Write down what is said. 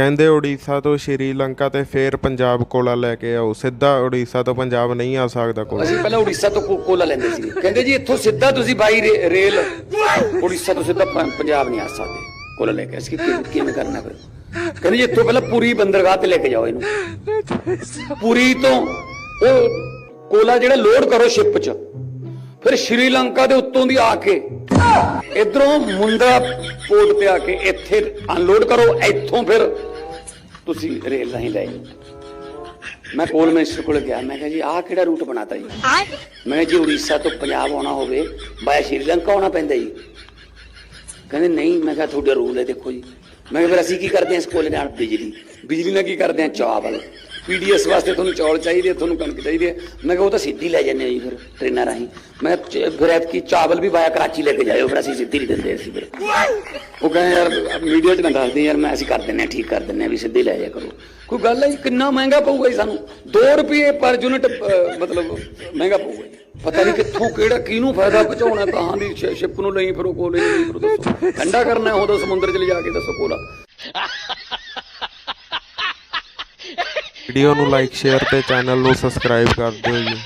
ਕਹਿੰਦੇ ਉੜੀਸਾ ਤੋਂ ਸ਼੍ਰੀਲੰਕਾ ਤੇ ਫੇਰ ਪੰਜਾਬ ਕੋਲਾ ਲੈ ਕੇ ਆਓ। ਸਿੱਧਾ ਉੜੀਸਾ ਤੋਂ ਪੰਜਾਬ ਨਹੀਂ ਆ ਸਕਦਾ ਕੋਲਾ ਅਸੀਂ ਪਹਿਲਾਂ ਉੜੀਸਾ ਤੋਂ ਕੋ- ਕੋਲਾ ਲੈਂਦੇ ਸੀ। ਕਹਿੰਦੇ ਜੀ, ਇੱਥੋਂ ਸਿੱਧਾ ਤੁਸੀਂ ਬਾਈ ਰੇ- ਰੇਲ, ਉੜੀਸਾ ਤੋਂ ਸਿੱਧਾ ਪ- ਪੰਜਾਬ ਨਹੀਂ ਆ ਸਕਦੇ। ਕੋਲਾ ਲੈ ਕੇ ਅਸੀਂ ਕਿ- ਕਿਵੇਂ ਕਰਨਾ ਫਿਰ? ਕਹਿੰਦੇ ਜੀ, ਇੱਥੋਂ ਪਹਿਲਾਂ ਪੂਰੀ ਬੰਦਰਗਾਹ ਤੇ ਲੈ ਕੇ ਜਾਓ ਇਹਨੂੰ। ਪੂਰੀ ਤੋਂ ਉਹ ਕੋਲਾ ਜਿਹੜਾ ਲੋਡ ਕਰੋ ਸ਼ਿਪ 'ਚ। ਫਿਰ ਸ਼੍ਰੀਲੰਕਾ ਦੇ ਉੱਤੋਂ ਦੀ ਆ ਕੇ ਇਧਰੋਂ ਮੁੰਡਾ ਪੋਰਟ ਤੇ ਆ ਕੇ ਇੱਥੇ ਅਨਲੋਡ ਕਰੋ। ਇੱਥੋਂ ਫਿਰ ਤੁਸੀਂ ਰੇਲ ਰਾਹੀਂ ਲੈ ਜਾਓ ਮੈਂ ਕੋਲ ਮਿਨਿਸਟਰ ਕੋਲ ਗਿਆ ਮੈਂ ਕਿਹਾ ਜੀ ਆਹ ਕਿਹੜਾ ਰੂਟ ਬਣਾਤਾ ਜੀ? ਮੈਂ ਕਿਹਾ ਜੀ ਉੜੀਸਾ ਤੋਂ ਪੰਜਾਬ ਆਉਣਾ ਹੋਵੇ ਬਾਇਆ ਸ਼੍ਰੀਲੰਕਾ ਆਉਣਾ ਪੈਂਦਾ ਜੀ। ਕਹਿੰਦੇ ਨਹੀਂ ਮੈਂ ਕਿਹਾ ਤੁਹਾਡਾ ਰੂਲ ਹੈ ਦੇਖੋ ਜੀ। ਮੈਂ ਕਿਹਾ ਫਿਰ ਅਸੀਂ ਕੀ ਕਰਦੇ ਹਾਂ ਇਸ ਕੋਲੇ ਨਾਲ ਬਿਜਲੀ? ਬਿਜਲੀ ਨਾਲ ਕੀ ਕਰਦੇ ਹਾਂ? ਚਾਵਲ। ਪੀਡੀਐਸ ਵਾਸਤੇ ਤੁਹਾਨੂੰ ਚੌਲ ਚਾਹੀਦੇ, ਤੁਹਾਨੂੰ ਕਣਕ ਚਾਹੀਦੀ ਹੈ। ਮੈਂ ਕਿਹਾ ਉਹ ਤਾਂ ਸਿੱਧੀ ਲੈ ਜਾਂਦੇ ਜੀ ਫਿਰ, ਟ੍ਰੇਨਾਂ ਰਾਹੀਂ। ਮੈਂ ਕਿਹਾ ਚ- ਫਿਰ ਚਾਵਲ ਵੀ ਬਾਇਆ ਕਰਾਚੀ ਲੈ ਕੇ ਜਾਇਓ ਫਿਰ, ਅਸੀਂ ਸਿੱਧੀ ਨਹੀਂ ਦਿੰਦੇ ਅਸੀਂ ਫਿਰ। ਉਹ ਕਹਿੰਦੇ ਯਾਰ, ਮੀਡੀਆ 'ਚ ਨਾ ਦੱਸਦੇ ਯਾਰ, ਮੈਂ ਅਸੀਂ ਕਰ ਦਿੰਦੇ ਠੀਕ ਕਰ ਦਿੰਦੇ ਵੀ ਸਿੱਧੀ ਲੈ ਜਾ ਕਰੋ। ਕੋਈ ਗੱਲ ਹੈ ਕਿੰਨਾ ਮਹਿੰਗਾ ਪਊਗਾ ਜੀ ਸਾਨੂੰ? 2 ਰੁਪਏ ਪਰ ਯੂਨਿਟ ਮਤਲਬ ਮਹਿੰਗਾ ਪਊਗਾ ਪਤਾ ਨਹੀਂ ਕਿੱਥੋਂ ਕਿਹੜਾ, ਕਿਹਨੂੰ ਫਾਇਦਾ ਪਹੁੰਚਾਉਣਾ, ਤਾਂ ਦੀ ਸ਼ਿਪ ਨੂੰ ਲਈ, ਫਿਰੋ ਕੋਲੇ ਲਈ, ਫਿਰੋ ਦੱਸੋ। ਠੰਡਾ ਕਰਨਾ ਉਹਦਾ ਸਮੁੰਦਰ 'ਚ ਲਿਜਾ ਕੇ ਦੱਸੋ ਕੋਲਾ। ਵੀਡੀਓ ਨੂੰ ਲਾਈਕ ਸ਼ੇਅਰ ਤੇ ਚੈਨਲ ਨੂੰ ਸਬਸਕ੍ਰਾਈਬ ਕਰ ਦਿਓ ਜੀ।